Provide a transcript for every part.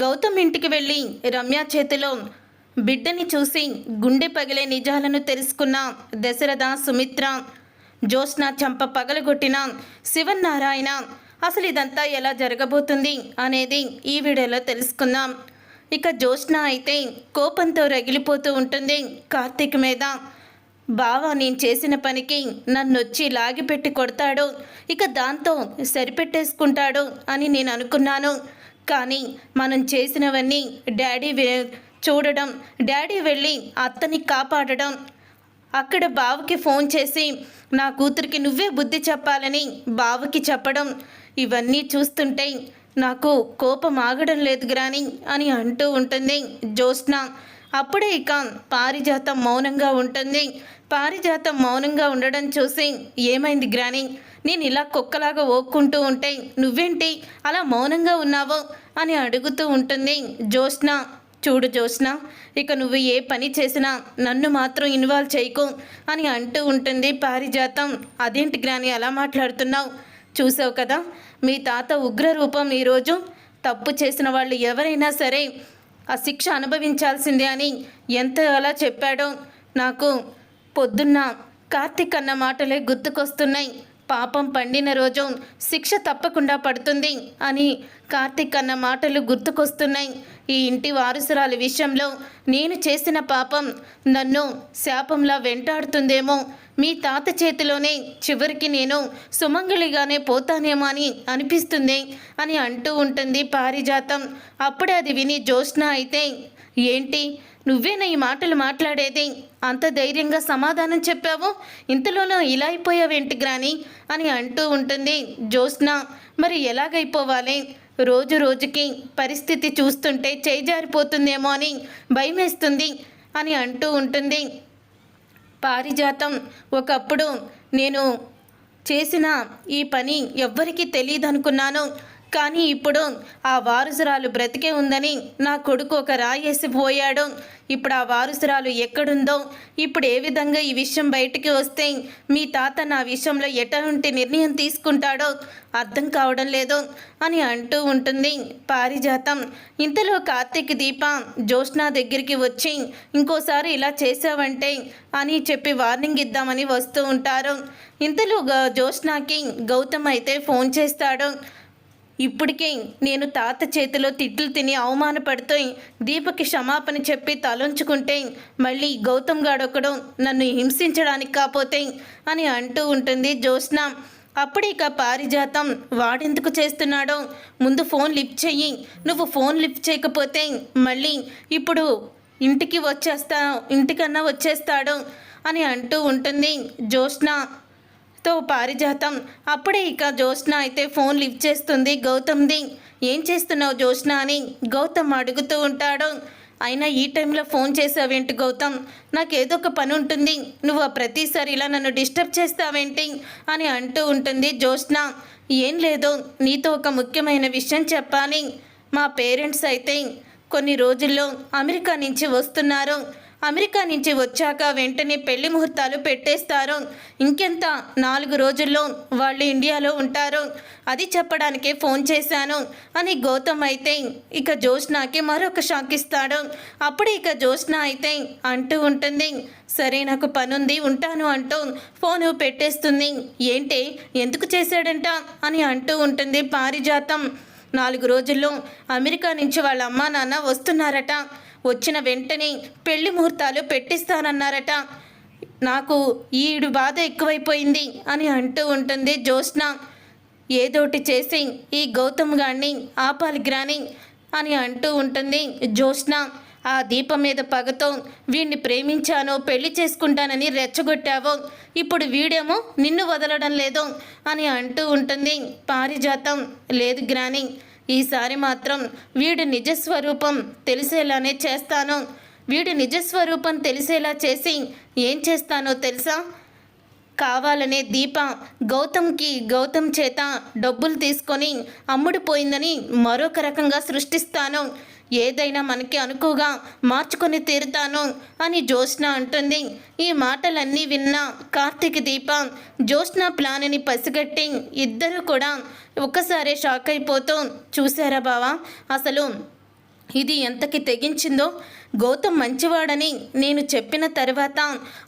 గౌతమ్ ఇంటికి వెళ్ళి రమ్య చేతిలో బిడ్డని చూసి గుండె పగిలే నిజాలను తెలుసుకున్న దశరథ సుమిత్ర జ్యోత్స్న చంప పగలగొట్టిన శివనారాయణ అసలు ఇదంతా ఎలా జరగబోతుంది? అనేది ఈ వీడియోలో తెలుసుకుందాం. ఇక జ్యోత్స్న అయితే కోపంతో రగిలిపోతూ ఉంటుంది కార్తీక్ మీద. బావ నేను చేసిన పనికి నన్ను వచ్చి లాగిపెట్టి కొడతాడు. ఇక దాంతో సరిపెట్టేసుకుంటాడు అని నేను అనుకున్నాను. కానీ మనం చేసినవన్నీ డాడీ వే- చూడడం డాడీ వెళ్ళి అత్తని కాపాడడం. అక్కడ బావకి ఫోన్ చేసి నా కూతురికి నువ్వే బుద్ధి చెప్పాలని బావకి చెప్పడం. ఇవన్నీ చూస్తుంటే నాకు కోపం ఆగడం లేదు గ్రాని అని అంటూ ఉంటుంది జ్యోత్స్న. అప్పుడే ఇక పారిజాతం మౌనంగా ఉంటుంది. పారిజాతం మౌనంగా ఉండడం చూసి ఏమైంది గ్రాని? నేను ఇలా కుక్కలాగా ఓక్కుంటూ ఉంటే నువ్వేంటి? అలా మౌనంగా ఉన్నావో? అని అడుగుతూ ఉంటుంది జ్యోత్స్న. చూడు జ్యోత్స్న ఇక నువ్వు ఏ పని చేసినా నన్ను మాత్రం ఇన్వాల్వ్ చేయకు అని అంటూ ఉంటుంది పారిజాతం. అదేంటి గ్రాని అలా మాట్లాడుతున్నావు? చూసావు కదా మీ తాత ఉగ్ర రూపం ఈరోజు తప్పు చేసిన వాళ్ళు ఎవరైనా సరే ఆ శిక్ష అనుభవించాల్సిందే అని ఎంత అలా చెప్పాడో నాకు పొద్దున్న కార్తిక్ అన్న మాటలే గుర్తుకొస్తున్నాయి. పాపం పండిన రోజు శిక్ష తప్పకుండా పడుతుంది అని కార్తిక్ అన్న మాటలు గుర్తుకొస్తున్నాయి. ఈ ఇంటి వారసురాలి విషయంలో నేను చేసిన పాపం నన్ను శాపంలా వెంటాడుతుందేమో. మీ తాత చేతిలోనే చివరికి నేను సుమంగళిగానే పోతానేమో అని అనిపిస్తుంది అని అంటూ ఉంటుంది పారిజాతం. అప్పుడే అది విని జ్యోత్స్న అయితే ఏంటి? నువ్వేనా ఈ మాటలు మాట్లాడేది. అంత ధైర్యంగా సమాధానం చెప్పావు. ఇంతలోనూ ఇలా అయిపోయావేంటి గ్రాని? అని అంటూ ఉంటుంది జ్యోత్స్న. మరి ఎలాగైపోవాలి? రోజు రోజుకి పరిస్థితి చూస్తుంటే చేజారిపోతుందేమో అని భయమేస్తుంది అని అంటూ ఉంటుంది. పారిజాతం. ఒకప్పుడు నేను చేసిన ఈ పని ఎవ్వరికీ తెలియదు అనుకున్నాను కానీ ఇప్పుడు ఆ వారసురాలు బ్రతికే ఉందని నా కొడుకు ఒక రాయేసి పోయాడు. ఇప్పుడు ఆ వారసురాలు ఎక్కడుందో ఇప్పుడు ఏ విధంగా ఈ విషయం బయటికి వస్తే మీ తాత నా విషయంలో ఎటువంటి నిర్ణయం తీసుకుంటాడో అర్థం కావడం లేదు అని అంటూ ఉంటుంది పారిజాతం. ఇంతలో కార్తీక్ దీప జ్యోష్నా దగ్గరికి వచ్చి ఇంకోసారి ఇలా చేసావంటే అని చెప్పి వార్నింగ్ ఇద్దామని వస్తూ ఉంటారు. ఇంతలో గ- గౌతమ్ అయితే ఫోన్ చేస్తాడు. ఇప్పటికే నేను తాత చేతిలో తిట్లు తిని అవమానపడుతూ దీపకి క్షమాపణ చెప్పి తలంచుకుంటే మళ్ళీ గౌతమ్ గాడొకడు నన్ను హింసించడానికి కాపోతే అని అంటూ ఉంటుంది జ్యోత్స్న. అప్పుడు ఇక పారిజాతం వాడెందుకు చేస్తున్నాడో? ముందు ఫోన్ లిఫ్ట్ చెయ్యి. నువ్వు ఫోన్ లిఫ్ట్ చేయకపోతే మళ్ళీ ఇప్పుడు ఇంటికి వచ్చేస్తా ఇంటికన్నా వచ్చేస్తాడు అని అంటూ ఉంటుంది జ్యోత్స్న. తో పారిజాతం. అప్పుడే ఇక జ్యోత్స్న అయితే ఫోన్ లిఫ్ట్ చేస్తుంది. గౌతమ్ది ఏం చేస్తున్నావు జ్యోత్స్న అని గౌతమ్ అడుగుతూ ఉంటాడు. అయినా ఈ టైంలో ఫోన్ చేసావేంటి గౌతమ్? నాకు ఏదో ఒక పని ఉంటుంది నువ్వు ప్రతిసారి ఇలా నన్ను డిస్టర్బ్ చేస్తావేంటి? అని అంటూ ఉంటుంది జ్యోత్స్న. ఏం లేదు. నీతో ఒక ముఖ్యమైన విషయం చెప్పాలి. మా పేరెంట్స్ అయితే కొన్ని రోజుల్లో అమెరికా నుంచి వస్తున్నారు. అమెరికా నుంచి వచ్చాక వెంటనే పెళ్ళి ముహూర్తాలు పెట్టేస్తారు. ఇంకెంత? నాలుగు రోజుల్లో వాళ్ళు ఇండియాలో ఉంటారు. అది చెప్పడానికే ఫోన్ చేశాను. అని గౌతమ్ అయితే ఇక జ్యోత్స్నాకి మరొక షాక్ ఇస్తాడు. అప్పుడు ఇక జ్యోత్స్న అయితే అంటూ ఉంటుంది సరే నాకు పనుంది ఉంటాను అంటూ ఫోను పెట్టేస్తుంది. ఏంటి? ఎందుకు చేశాడంట? అని అంటూ ఉంటుంది పారిజాతం. నాలుగు రోజుల్లో అమెరికా నుంచి వాళ్ళ అమ్మా నాన్న వస్తున్నారట. వచ్చిన వెంటనే పెళ్ళి ముహూర్తాలు పెట్టిస్తానన్నారట. నాకు ఈడు బాధ ఎక్కువైపోయింది అని అంటూ ఉంటుంది జ్యోత్స్న. ఏదోటి చేసి ఈ గౌతమ్ గారిని ఆపాలి గ్రాని అని అంటూ ఉంటుంది జ్యోత్స్న. ఆ దీపం మీద పగతో వీడిని ప్రేమించానో పెళ్ళి చేసుకుంటానని రెచ్చగొట్టావో ఇప్పుడు వీడేమో నిన్ను వదలడం లేదు అని అంటూ ఉంటుంది. పారిజాతం లేదు గ్రాని. ఈసారి మాత్రం వీడి నిజస్వరూపం తెలిసేలానే చేస్తాను. వీడి నిజస్వరూపం తెలిసేలా చేసి ఏం చేస్తానో తెలుసా? కావాలనే దీప గౌతమ్కి గౌతమ్ చేత డబ్బులు తీసుకొని అమ్ముడుపోయిందని మరొక రకంగా సృష్టిస్తాను. ఏదైనా మనకి అనుకుగా మార్చుకొని తీరుతాను అని జ్యోత్స్న అంటుంది. ఈ మాటలన్నీ విన్న కార్తీక్ దీప జ్యోత్స్న ప్లాన్ని పసిగట్టి ఇద్దరు కూడా ఒక్కసారే షాక్ అయిపోతూ చూసారా బావా అసలు ఇది ఎంతకి తెగించిందో? గౌతమ్ మంచివాడని నేను చెప్పిన తర్వాత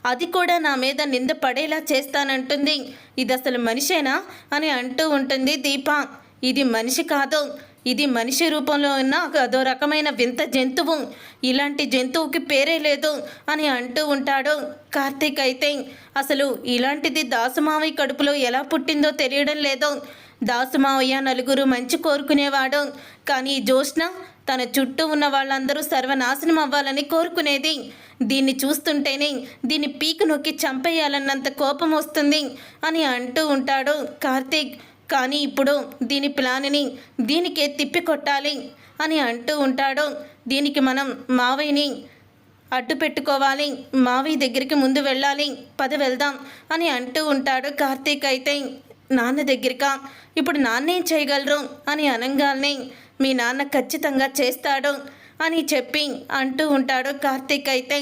అది కూడా నా మీద నింద పడేలా చేస్తానంటుంది. ఇది అసలు మనిషేనా? అని అంటూ ఉంటుంది దీప. ఇది మనిషి కాదు ఇది మనిషి రూపంలో ఉన్న అదో రకమైన వింత జంతువు. ఇలాంటి జంతువుకి పేరే లేదు అని అంటూ ఉంటాడు కార్తీక్ అయితే. అసలు ఇలాంటిది దాసుమావయ్య కడుపులో ఎలా పుట్టిందో తెలియడం లేదు. దాసుమావయ్య నలుగురు మంచి కోరుకునేవాడు. కానీ ఈ జ్యోత్స్న తన చుట్టూ ఉన్న వాళ్ళందరూ సర్వనాశనం అవ్వాలని కోరుకునేది. దీన్ని చూస్తుంటేనే దీన్ని పీకు నొక్కి చంపేయాలన్నంత కోపం వస్తుంది అని అంటూ ఉంటాడు కార్తీక్. కానీ ఇప్పుడు దీని ప్లాన్ని దీనికే తిప్పి కొట్టాలి అని అంటూ ఉంటాడు. దీనికి మనం మావయ్యని అడ్డు పెట్టుకోవాలి. మావయ్య దగ్గరికి ముందు వెళ్ళాలి. పద వెళ్దాం అని అంటూ ఉంటాడు. కార్తీక్ అయితే నాన్న దగ్గరికా ఇప్పుడు నాన్నేం చేయగలరు? అని అనంగాల్ని మీ నాన్న ఖచ్చితంగా చేస్తాడు అని చెప్పి అంటూ ఉంటాడు కార్తీక్ అయితే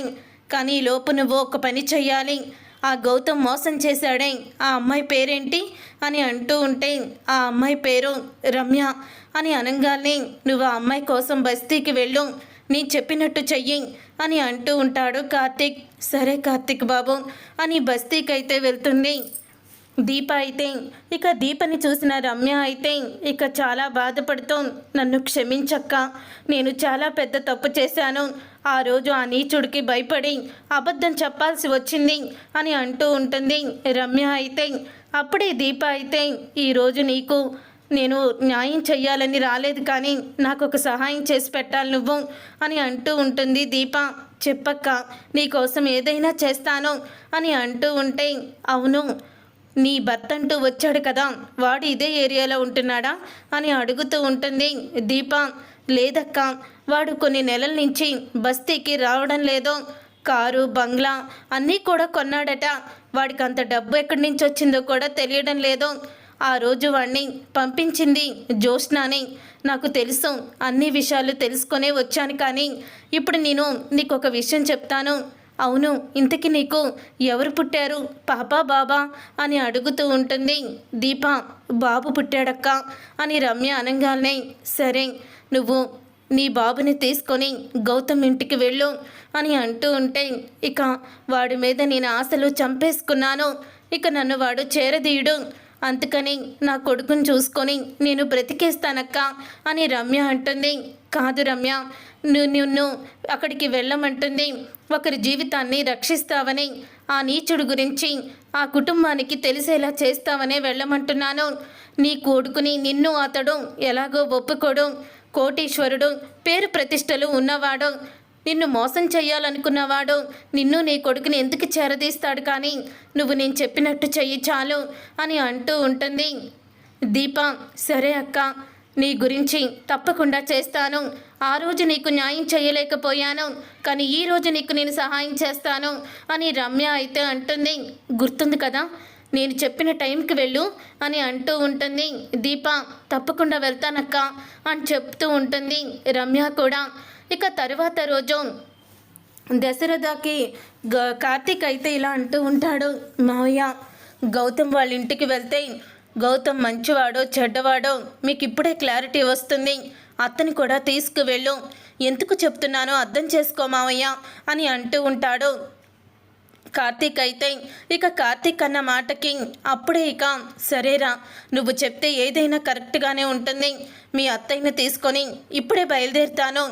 కానీ లోపు నువ్వు ఒక పని చెయ్యాలి. ఆ గౌతమ్ మోసం చేశాడే. ఆ అమ్మాయి పేరేంటి? అని అంటూ ఉంటే ఆ అమ్మాయి పేరు రమ్య. అని అనగానే నువ్వు ఆ అమ్మాయి కోసం బస్తీకి వెళ్ళు. నీ చెప్పినట్టు చెయ్యి. అని అంటూ ఉంటాడు కార్తీక్. సరే కార్తీక్ బాబు అని బస్తీకి అయితే వెళ్తుంది. దీప అయితే ఇక దీపని చూసిన రమ్య అయితే ఇక చాలా బాధపడుతూ నన్ను క్షమించక్క. నేను చాలా పెద్ద తప్పు చేశాను. ఆ రోజు ఆ నీచుడికి భయపడి అబద్ధం చెప్పాల్సి వచ్చింది అని అంటూ ఉంటుంది. రమ్య అయితే అప్పుడే దీప అయితే ఈరోజు నీకు నేను న్యాయం చెయ్యాలని రాలేదు కానీ నాకు ఒక సహాయం చేసి పెట్టాలి నువ్వు అని అంటూ ఉంటుంది దీప. చెప్పక్క నీకోసం ఏదైనా చేస్తాను అని అంటూ ఉంటే అవును నీ భర్త అంటూ వచ్చాడు కదా వాడు ఇదే ఏరియాలో ఉంటున్నాడా అని అడుగుతూ ఉంటుంది దీప. లేదక్క వాడు కొన్ని నెలల నుంచి బస్తీకి రావడం లేదో. కారు బంగ్లా అన్నీ కూడా కొన్నాడట. వాడికి అంత డబ్బు ఎక్కడి నుంచి వచ్చిందో కూడా తెలియడం లేదు. ఆ రోజు వాణ్ణి పంపించింది జ్యోత్స్నాని. నాకు తెలుసు అన్ని విషయాలు తెలుసుకొనే వచ్చాను కానీ ఇప్పుడు నేను నీకు ఒక విషయం చెప్తాను. అవును ఇంతకి నీకు ఎవరు పుట్టారు? పాపా బాబా అని అడుగుతూ ఉంటుంది. దీప బాబు పుట్టాడక్క అని రమ్య అనగానే సరే నువ్వు నీ బాబుని తీసుకొని గౌతమ్ ఇంటికి వెళ్ళు అని అంటూ ఉంటే ఇక వాడి మీద నేను ఆశలు చంపేసుకున్నాను. ఇక నన్ను వాడు చేరదీయడు. అందుకని నా కొడుకుని చూసుకొని నేను బ్రతికేస్తానక్క అని రమ్య అంటుంది. కాదు రమ్య నువ్వు నిన్ను అక్కడికి వెళ్ళమంటుంది. ఒకరి జీవితాన్ని రక్షిస్తావని ఆ నీచుడు గురించి ఆ కుటుంబానికి తెలిసేలా చేస్తావనే వెళ్ళమంటున్నాను. నీ కొడుకుని నిన్ను అతడు ఎలాగో ఒప్పుకోడు. కోటీశ్వరుడు పేరు ప్రతిష్టలు ఉన్నవాడు నిన్ను మోసం చేయాలనుకున్నవాడు నిన్ను నీ కొడుకుని ఎందుకు చేరదీస్తాడు కానీ నువ్వు నేను చెప్పినట్టు చెయ్యి చాలు అని అంటూ ఉంటుంది. దీప సరే అక్క నీ గురించి తప్పకుండా చేస్తాను. ఆ రోజు నీకు న్యాయం చేయలేకపోయాను కానీ ఈ రోజు నీకు నేను సహాయం చేస్తాను అని రమ్య అయితే అంటుంది. గుర్తుంది కదా? నేను చెప్పిన టైంకి వెళ్ళు అని అంటూ ఉంటుంది. దీప తప్పకుండా వెళ్తానక్క అని చెప్తూ ఉంటుంది రమ్య కూడా. ఇక తర్వాత రోజు దశరథకి గ- కార్తీక్ అయితే ఇలా అంటూ ఉంటాడు. మావయ్య గౌతమ్ వాళ్ళ ఇంటికి వెళ్తే గౌతమ్ మంచివాడో చెడ్డవాడో మీకు ఇప్పుడే క్లారిటీ వస్తుంది. అతని కూడా తీసుకువెళ్ళు. ఎందుకు చెప్తున్నానో అర్థం చేసుకో మావయ్య అని అంటూ ఉంటాడు. కార్తీక్ అయితే ఇక కార్తీక్ అన్న మాటకి అప్పుడే ఇక సరేరా నువ్వు చెప్తే ఏదైనా కరెక్ట్గానే ఉంటుంది. మీ అత్తయ్యని తీసుకొని ఇప్పుడే బయలుదేరుతాను.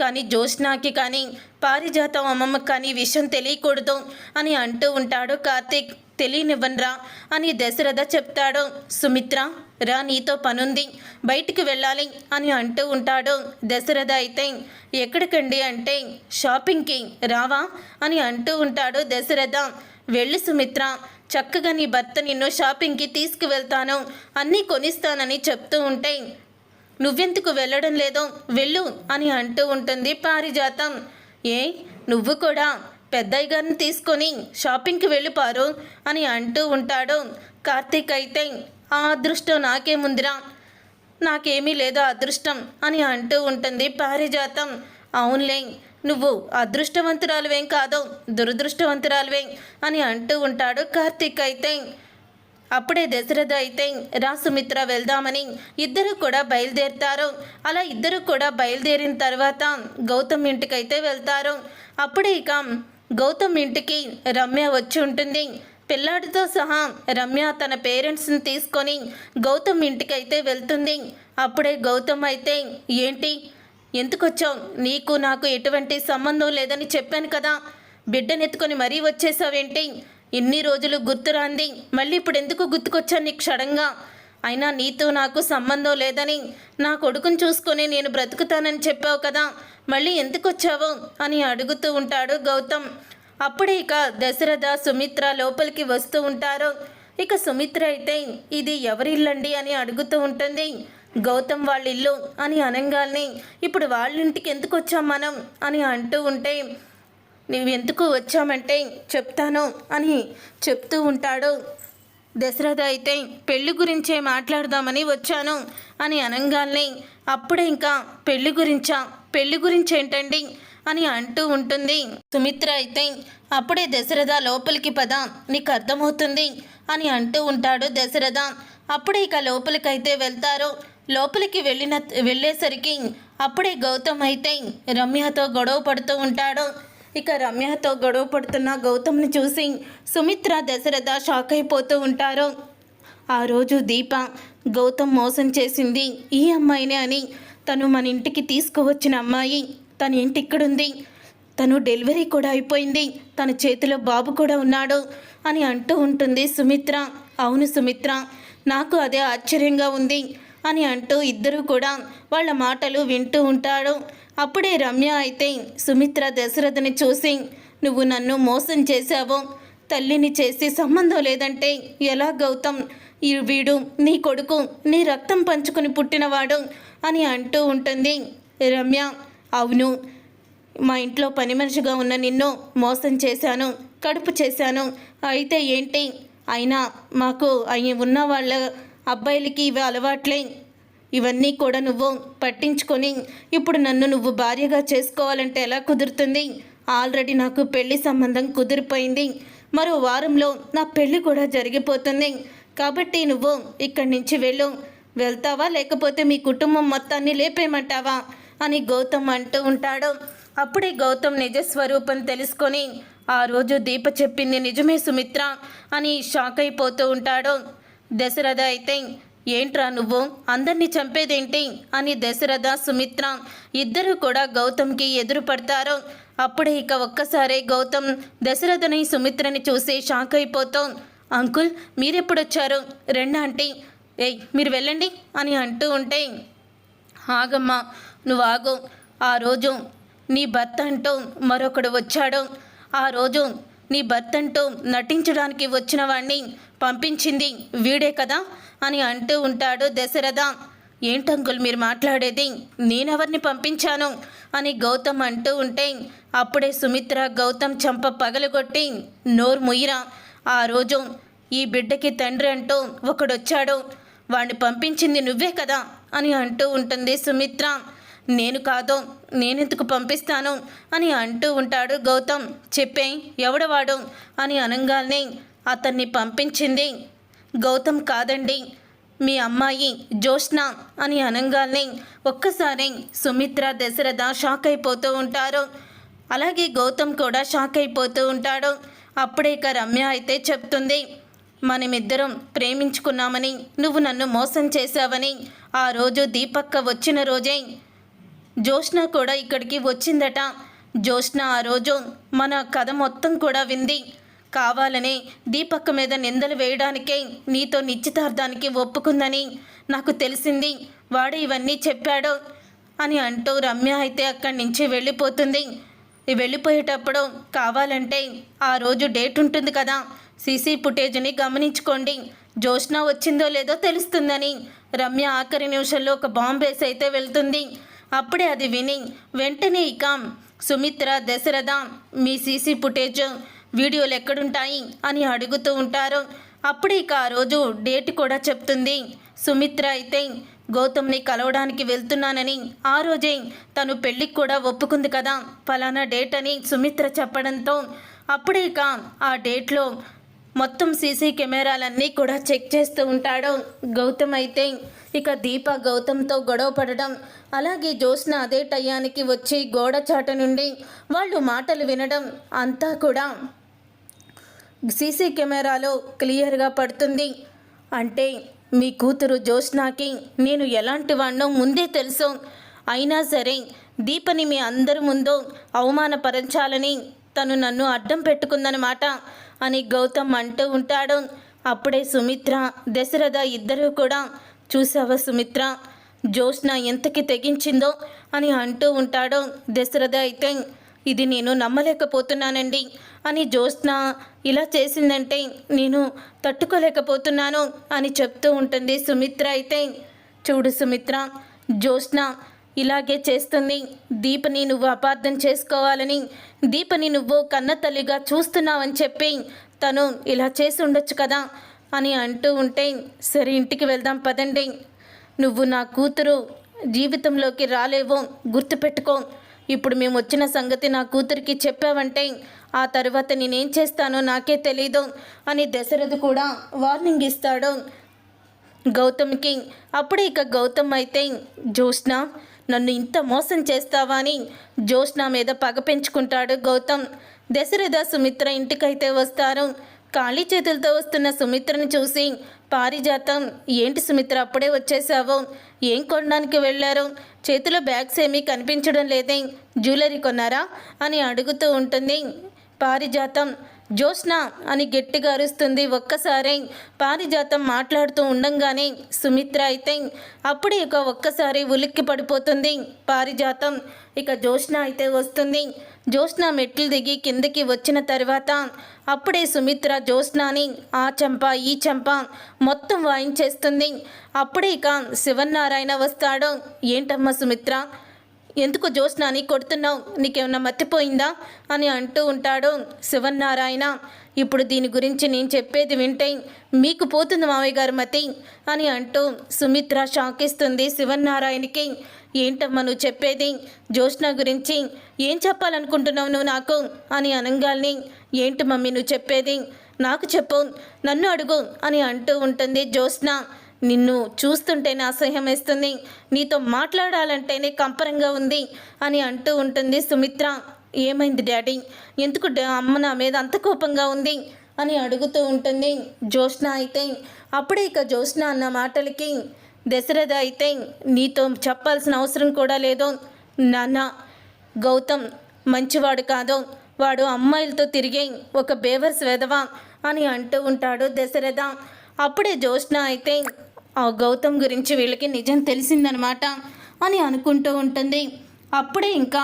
కానీ జ్యోత్స్నాకి కానీ పారిజాతం అమ్మమ్మకి కానీ విషయం తెలియకూడదు అని అంటూ ఉంటాడు కార్తీక్. తెలియనివ్వనరా అని దశరథ చెప్తాడు. సుమిత్ర రా నీతో పనుంది. బయటికి వెళ్ళాలి అని అంటూ ఉంటాడు. దశరథ అయితే ఎక్కడికండి అంటే షాపింగ్కి రావా అని అంటూ ఉంటాడు దశరథ. వెళ్ళు సుమిత్ర చక్కగా నీ భర్త నిన్ను షాపింగ్కి తీసుకువెళ్తాను. అన్నీ కొనిస్తానని చెప్తూ ఉంటే నువ్వెందుకు వెళ్ళడం లేదో? వెళ్ళు అని అంటూ ఉంటుంది పారిజాతం. ఏ నువ్వు కూడా పెద్దయ్య గారిని తీసుకొని షాపింగ్కి వెళ్ళిపారు అని అంటూ ఉంటాడు. కార్తీక్ అయితే ఆ అదృష్టం నాకేముందిరా? నాకేమీ లేదు అదృష్టం అని అంటూ ఉంటుంది పారిజాతం. అవునులే నువ్వు అదృష్టవంతురాలువేం కాదు దురదృష్టవంతురాలువే అని అంటూ ఉంటాడు కార్తీక్ అయితే. అప్పుడే దశరథ అయితే రా సుమిత్ర వెళ్దామని. ఇద్దరు కూడా బయలుదేరుతారు. అలా ఇద్దరు కూడా బయలుదేరిన తర్వాత గౌతమ్ ఇంటికైతే వెళ్తారు. అప్పుడే ఇక గౌతమ్ ఇంటికి రమ్య వచ్చి ఉంటుంది. పిల్లాడితో సహా రమ్య తన పేరెంట్స్ని తీసుకొని గౌతమ్ ఇంటికైతే వెళ్తుంది. అప్పుడే గౌతమ్ అయితే ఏంటి? ఎందుకు వచ్చావు నీకు నాకు ఎటువంటి సంబంధం లేదని చెప్పాను కదా. బిడ్డనెత్తుకొని మరీ వచ్చేసావేంటి? ఇన్ని రోజులు గుర్తురాంది మళ్ళీ ఇప్పుడు ఎందుకు గుర్తుకొచ్చాను నీకు క్షణంగా అయినా నీతో నాకు సంబంధం లేదని నా కొడుకుని చూసుకొని నేను బ్రతుకుతానని చెప్పావు కదా. మళ్ళీ ఎందుకు వచ్చావు అని అడుగుతూ ఉంటాడు గౌతమ్. అప్పుడే ఇక దశరథ సుమిత్ర లోపలికి వస్తూ ఉంటారు. ఇక సుమిత్ర అయితే ఇది ఎవరిల్లండి? అని అడుగుతూ ఉంటుంది. గౌతమ్ వాళ్ళ ఇల్లు అని అనగానే ఇప్పుడు వాళ్ళ ఇంటికి ఎందుకు వచ్చాం మనం? అని అంటూ ఉంటే నువ్వు ఎందుకు వచ్చామంటే చెప్తాను అని చెప్తూ ఉంటాడు. దశరథ అయితే పెళ్ళి గురించే మాట్లాడదామని వచ్చాను అని అనగానే అప్పుడే ఇంకా పెళ్ళి గురించా? పెళ్ళి గురించి ఏంటండి అని అంటూ ఉంటుంది. సుమిత్ర అయితే అప్పుడే దశరథ లోపలికి పద నీకు అర్థమవుతుంది అని అంటూ ఉంటాడు దశరథ. అప్పుడే ఇక లోపలికైతే వెళ్తారు. లోపలికి వెళ్ళిన వెళ్ళేసరికి అప్పుడే గౌతమ్ అయితే రమ్యతో గొడవ పడుతూ ఉంటాడు. ఇక రమ్యతో గొడవ పడుతున్న గౌతమ్ని చూసి సుమిత్ర దశరథ షాక్ అయిపోతూ ఉంటారు. ఆ రోజు దీప గౌతమ్ మోసం చేసింది ఈ అమ్మాయినే అని తను మన ఇంటికి తీసుకువచ్చిన అమ్మాయి. తన ఇంటి ఇక్కడుంది. తను డెలివరీ కూడా అయిపోయింది. తన చేతిలో బాబు కూడా ఉన్నాడు అని అంటూ ఉంటుంది సుమిత్ర. అవును సుమిత్ర నాకు అదే ఆశ్చర్యంగా ఉంది అని అంటూ ఇద్దరు కూడా వాళ్ళ మాటలు వింటూ ఉంటాడు అప్పుడే రమ్య అయితే సుమిత్ర దశరథని చూసి నువ్వు నన్ను మోసం చేశావు. తల్లిని చేసి సంబంధం లేదంటే ఎలా గౌతమ్? ఈ వీడు నీ కొడుకు నీ రక్తం పంచుకుని పుట్టినవాడు అని అంటూ ఉంటుంది రమ్య. అవును మా ఇంట్లో పని మనిషిగా ఉన్న నిన్ను మోసం చేశాను కడుపు చేశాను. అయితే ఏంటి? అయినా మాకు అయి ఉన్న వాళ్ళ అబ్బాయిలకి ఇవి అలవాట్లే. ఇవన్నీ కూడా నువ్వు పట్టించుకొని ఇప్పుడు నన్ను నువ్వు భార్యగా చేసుకోవాలంటే ఎలా కుదురుతుంది? ఆల్రెడీ నాకు పెళ్ళి సంబంధం కుదిరిపోయింది. మరో వారంలో నా పెళ్ళి కూడా జరిగిపోతుంది. కాబట్టి నువ్వు ఇక్కడి నుంచి వెళ్ళు. వెళ్తావా లేకపోతే మీ కుటుంబం మొత్తాన్ని లేపేయమంటావా? అని గౌతమ్ అంటూ ఉంటాడు. అప్పుడే గౌతమ్ నిజ స్వరూపం తెలుసుకొని ఆ రోజు దీప చెప్పింది నిజమే సుమిత్ర అని షాక్ అయిపోతూ ఉంటాడు. దశరథ అయితే ఏంట్రా నువ్వు? అందరినీ చంపేదేంటి? అని దశరథ సుమిత్ర ఇద్దరు కూడా గౌతమ్కి ఎదురు పడతారు. అప్పుడే ఇక ఒక్కసారే గౌతమ్ దశరథని సుమిత్రని చూసి షాక్ అయిపోతాం అంకుల్ మీరెప్పుడొచ్చారు? రెండు ఆంటీ. ఏయ్ మీరు వెళ్ళండి అని అంటూ ఉంటే ఆగమ్మా నువ్వు ఆగు ఆ రోజు నీ భర్త అంటూ మరొకడు వచ్చాడు. ఆ రోజు నీ భర్త అంటూ నటించడానికి వచ్చిన వాణ్ణి పంపించింది వీడే కదా అని అంటూ ఉంటాడు దశరథ. ఏంటంకుల్ మీరు మాట్లాడేది? నేనెవరిని పంపించాను? అని గౌతమ్ అంటూ ఉంటే అప్పుడే సుమిత్ర గౌతమ్ చంప పగలగొట్టి నోరు ముయ్యిరా. ఆ రోజు ఈ బిడ్డకి తండ్రి అంటూ ఒకడొచ్చాడు. వాణ్ణి పంపించింది నువ్వే కదా? అని అంటూ ఉంటుంది సుమిత్ర. నేను కాదు నేనెందుకు పంపిస్తాను? అని అంటూ ఉంటాడు గౌతమ్. చెప్పే ఎవడవాడు అని అనగానే అతన్ని పంపించింది. గౌతమ్ కాదండి మీ అమ్మాయి జోష్న అని అనగానే ఒక్కసారి సుమిత్ర దశరథ షాక్ అయిపోతూ ఉంటారు. అలాగే గౌతమ్ కూడా షాక్ అయిపోతూ ఉంటాడు. అప్పుడే ఇక రమ్య అయితే చెప్తుంది మనమిద్దరం ప్రేమించుకున్నామని నువ్వు నన్ను మోసం చేశావని. ఆ రోజు దీపక్క వచ్చిన రోజే జోష్న కూడా ఇక్కడికి వచ్చిందట. జోష్న ఆ రోజు మన కథ మొత్తం కూడా వింది. కావాలని దీపక్క మీద నిందలు వేయడానికే నీతో నిశ్చితార్థానికి ఒప్పుకుందని నాకు తెలిసింది. వాడు ఇవన్నీ చెప్పాడు అని అంటూ రమ్య అయితే అక్కడి నుంచి వెళ్ళిపోతుంది. వెళ్ళిపోయేటప్పుడు కావాలంటే ఆ రోజు డేట్ ఉంటుంది కదా. సీసీ ఫుటేజ్ని గమనించుకోండి. జోష్న వచ్చిందో లేదో తెలుస్తుందని రమ్య ఆఖరి నిమిషంలో ఒక బాంబేస్ అయితే వెళ్తుంది. అప్పుడే అది విని వెంటనే ఇక సుమిత్ర దశరథ మీ సీసీ ఫుటేజ్ వీడియోలు ఎక్కడుంటాయి? అని అడుగుతూ ఉంటారు. అప్పుడే ఇక ఆ రోజు డేట్ కూడా చెప్తుంది. సుమిత్ర అయితే గౌతమ్ని కలవడానికి వెళ్తున్నానని ఆ రోజే తను పెళ్ళికి కూడా ఒప్పుకుంది కదా ఫలానా డేట్ అని సుమిత్ర చెప్పడంతో అప్పుడే ఇక ఆ డేట్లో మొత్తం సీసీ కెమెరాలన్నీ కూడా చెక్ చేస్తూ ఉంటాడు. గౌతమ్ అయితే ఇక దీప గౌతమ్తో గొడవ పడడం. అలాగే జ్యోత్స్న అదే టయానికి వచ్చి గోడ చాట నుండి వాళ్ళు మాటలు వినడం అంతా కూడా సీసీ కెమెరాలో క్లియర్గా పడుతుంది. అంటే మీ కూతురు జ్యోత్స్నాకి నేను ఎలాంటి వాడినో ముందే తెలుసు. అయినా సరే దీపని మీ అందరి ముందు అవమానపరచాలని తను నన్ను అడ్డం పెట్టుకుందనమాట అని గౌతమ్ అంటూ ఉంటాడు. అప్పుడే సుమిత్ర దశరథ ఇద్దరూ కూడా చూసావా సుమిత్ర? జ్యోత్స్న ఎంతకి తెగించిందో అని అంటూ ఉంటాడు. దశరథ అయితే ఇది నేను నమ్మలేకపోతున్నానండి అని జ్యోత్స్న ఇలా చేసిందంటే నేను తట్టుకోలేకపోతున్నాను అని చెప్తూ ఉంటుంది సుమిత్ర అయితే. చూడు సుమిత్ర జ్యోత్స్న ఇలాగే చేస్తుంది. దీపని నువ్వు అపార్థం చేసుకోవాలని దీపని నువ్వు కన్న తల్లిగా చూస్తున్నావని చెప్పి తను ఇలా చేసి ఉండొచ్చు కదా అని అంటూ ఉంటే సరే ఇంటికి వెళ్దాం పదండి. నువ్వు నా కూతురు జీవితంలోకి రాలేవో గుర్తుపెట్టుకో. ఇప్పుడు మేము వచ్చిన సంగతి నా కూతురికి చెప్పావంటే ఆ తర్వాత నేనేం చేస్తానో నాకే తెలీదు అని దశరథ్ కూడా వార్నింగ్ ఇస్తాడు. గౌతమ్కి అప్పుడే ఇక గౌతమ్ అయితే జ్యోత్స్న నన్ను ఇంత మోసం చేస్తావా అని జ్యోత్స్న మీద పగ పెంచుకుంటాడు గౌతమ్. దశరథ సుమిత్ర ఇంటికైతే వస్తారు. ఖాళీ చేతులతో వస్తున్న సుమిత్రని చూసి పారిజాతం ఏంటి సుమిత్ర అప్పుడే వచ్చేసావు? ఏం కొనడానికి వెళ్ళారు? చేతిలో బ్యాగ్స్ ఏమీ కనిపించడం లేదే? జ్యువెలరీ కొన్నారా? అని అడుగుతూ ఉంటుంది పారిజాతం. జ్యోత్స్న అని గట్టిగా అరుస్తుంది. ఒక్కసారి పారిజాతం మాట్లాడుతూ ఉండంగానే సుమిత్ర అయితే అప్పుడే ఇక ఒక్కసారి ఉలిక్కి పడిపోతుంది. పారిజాతం ఇక జ్యోత్స్న అయితే వస్తుంది. జ్యోత్స్న మెట్లు దిగి కిందకి వచ్చిన తర్వాత అప్పుడే సుమిత్ర జ్యోత్స్నాని ఆ చెంప ఈ చెంప మొత్తం వాయించేస్తుంది. అప్పుడే ఇక శివన్నారాయణ వస్తాడు. ఏంటమ్మా సుమిత్ర? ఎందుకు జ్యోత్స్నాని కొడుతున్నావు? నీకేమన్నా మర్చిపోయిందా అని అంటూ ఉంటాడు శివన్నారాయణ. ఇప్పుడు దీని గురించి నేను చెప్పేది వింటే మీకు పోతుంది మావయ్య గారు మతి అని అంటూ సుమిత్ర షాకిస్తుంది శివన్నారాయణకి. ఏంటమ్మా నువ్వు చెప్పేది? జ్యోత్స్న గురించి ఏం చెప్పాలనుకుంటున్నావు నువ్వు నాకు? అని అనంగాల్ని. ఏంటి మమ్మీ నువ్వు చెప్పేది? నాకు చెప్పు నన్ను అడుగు అని అంటూ ఉంటుంది జ్యోత్స్న. నిన్ను చూస్తుంటేనే అసహ్యం వేస్తుంది నీతో మాట్లాడాలంటేనే కంపరంగా ఉంది అని అంటూ ఉంటుంది సుమిత్ర. ఏమైంది డాడీ? ఎందుకు అమ్మ నా మీద అంత కోపంగా ఉంది అని అడుగుతూ ఉంటుంది జ్యోత్స్న అయితే. అప్పుడే ఇక జ్యోత్స్న అన్న మాటలకి దశరథ అయితే నీతో చెప్పాల్సిన అవసరం కూడా లేదు. నాన్న గౌతమ్ మంచివాడు కాదు వాడు అమ్మాయిలతో తిరిగి ఒక బేవర్స్ వెధవా అని అంటూ ఉంటాడు దశరథ. అప్పుడే జ్యోత్స్న అయితే ఆ గౌతమ్ గురించి వీళ్ళకి నిజం తెలిసిందనమాట అని అనుకుంటూ ఉంటుంది. అప్పుడే ఇంకా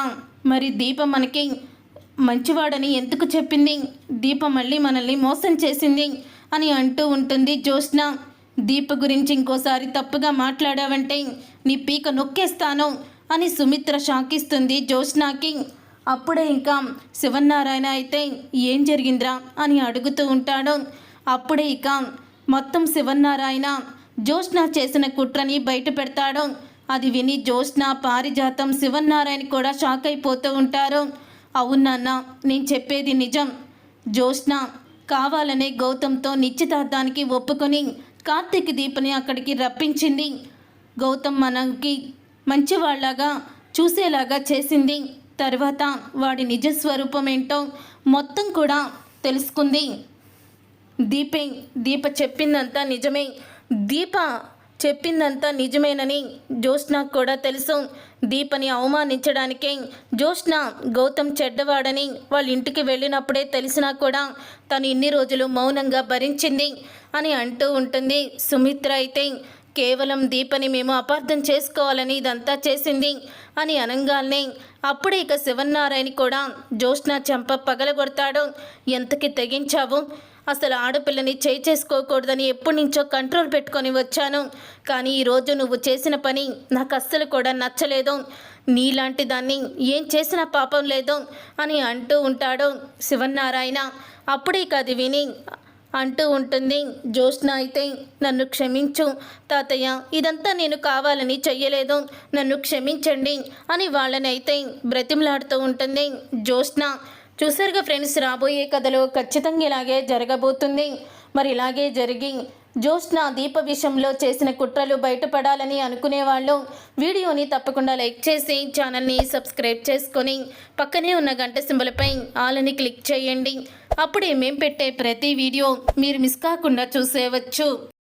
మరి దీప మనకి మంచివాడని ఎందుకు చెప్పింది? దీప మళ్ళీ మనల్ని మోసం చేసింది అని అంటూ ఉంటుంది జ్యోత్స్న. దీప గురించి ఇంకోసారి తప్పుగా మాట్లాడావంటే నీ పీక నొక్కేస్తాను అని సుమిత్ర షాకిస్తుంది జ్యోత్స్నాకి. అప్పుడే ఇంకా శివనారాయణ అయితే ఏం జరిగిందిరా అని అడుగుతూ ఉంటాడు. అప్పుడే ఇక మొత్తం శివనారాయణ జ్యోత్స్న చేసిన కుట్రని బయట పెడతాడు. అది విని జ్యోత్స్న పారిజాతం శివనారాయణ కూడా షాక్ అయిపోతూ ఉంటారు. అవునన్న నేను చెప్పేది నిజం. జ్యోత్స్న కావాలనే గౌతమ్తో నిశ్చితార్థానికి ఒప్పుకొని కార్తీక్ దీపని అక్కడికి రప్పించింది. గౌతమ్ మనకి మంచివాళ్ళాగా చూసేలాగా చేసింది. తర్వాత వాడి నిజ స్వరూపం ఏంటో మొత్తం కూడా తెలుసుకుంది. దీపే దీప చెప్పిందంతా నిజమే. దీప చెప్పిందంతా నిజమేనని జ్యోత్స్నకు కూడా తెలుసు. దీపని అవమానించడానికే జ్యోత్స్న గౌతమ్ చెడ్డవాడని వాళ్ళ ఇంటికి వెళ్ళినప్పుడే తెలిసినా కూడా తను ఇన్ని రోజులు మౌనంగా భరించింది అని అంటూ ఉంటుంది. సుమిత్ర అయితే కేవలం దీపని మేము అపార్థం చేసుకోవాలని ఇదంతా చేసింది అని అనగానే అప్పుడే ఇక శివన్నారాయణ కూడా జ్యోత్స్న చెంప పగలగొడతాడు. ఎంతకి తెగించావు? అసలు ఆడపిల్లని చేయి చేసుకోకూడదని ఎప్పటి నుంచో కంట్రోల్ పెట్టుకొని వచ్చాను. కానీ ఈరోజు నువ్వు చేసిన పని నాకు అస్సలు కూడా నచ్చలేదు. నీలాంటి దాన్ని ఏం చేసినా పాపం లేదు అని అంటూ ఉంటాడు శివన్నారాయణ. అప్పుడే కది విని అంటూ ఉంటుంది జ్యోత్స్న అయితే నన్ను క్షమించు తాతయ్య ఇదంతా నేను కావాలని చెయ్యలేదు నన్ను క్షమించండి అని వాళ్ళని అయితే బ్రతిమలాడుతూ ఉంటుంది జ్యోత్స్న. చూసారుగా ఫ్రెండ్స్ రాబోయే కథలో ఖచ్చితంగా ఇలాగే జరగబోతుంది. మరి ఇలాగే జరిగి జ్యోత్స్న దీప విషయంలో చేసిన కుట్రలు బయటపడాలని అనుకునే వాళ్ళు. వీడియోని తప్పకుండా లైక్ చేసి ఛానల్ని సబ్స్క్రైబ్ చేసుకొని పక్కనే ఉన్న గంట సింబలపై ఆలని క్లిక్ చేయండి. అప్పుడే మేము పెట్టే ప్రతి వీడియో మీరు మిస్ కాకుండా చూసేవచ్చు.